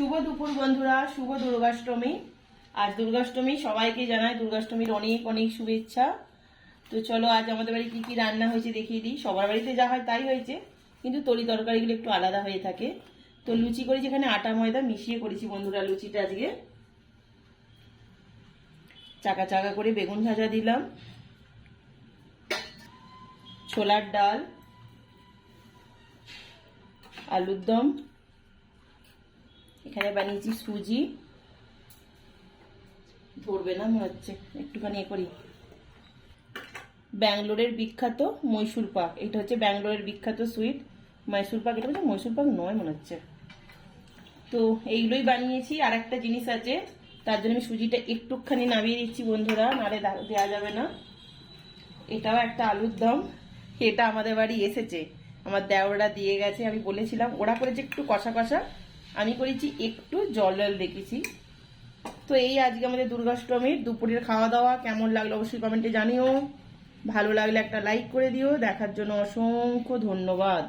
শুভ দুপুর বন্ধুরা, শুভ দুর্গাষ্টমী। আজ দুর্গাষ্টমী, সবাইকে জানাই দুর্গাষ্টমীর অনেক অনেক শুভেচ্ছা। তো চলো, আজ আমাদের বাড়ি কি কি রান্না হয়েছে দেখিয়ে দিই। সবার বাড়িতে যা হয় তাই হয়েছে, কিন্তু তরি তরকারিগুলো একটু আলাদা হয়ে থাকে। তো লুচি করে যেখানে আটা ময়দা মিশিয়ে করেছি বন্ধুরা লুচিটা আজকে। চাকা চাকা করে বেগুন ভাজা দিলাম। ছোলার ডাল, আলুর দম। এখানে বানিয়েছি সুজি। ধরবে না, মনে হচ্ছে। একটুখানি এ করি। ব্যাঙ্গালোরের বিখ্যাত মৈসুর পাক। এটা হচ্ছে ব্যাঙ্গালোরের বিখ্যাত সুইট। মৈসুর পাক, এটা হচ্ছে মৈসুর পাক নয়, মনে হচ্ছে। তো এইগুলোই বানিয়েছি। আর একটা জিনিস আছে, তার জন্য আমি সুজিটা একটুখানি নামিয়ে দিচ্ছি বন্ধুরা। দা- দেওয়া যাবে না। এটাও একটা আলুর দম। এটা আমাদের বাড়ি এসেছে। আমার দেওররা দিয়ে গেছে, আমি বলেছিলাম। ওরা করেছে একটু কষা কষা। আমি করেছি একটু জল জল দেখেছি। তো এই আজকে আমাদের দুর্গাষ্টমীর দুপুরের খাওয়া দাওয়া কেমন লাগল অবশ্যই কমেন্টে জানিও। ভালো লাগলে একটা লাইক করে দিও। দেখার জন্য অসংখ্য ধন্যবাদ।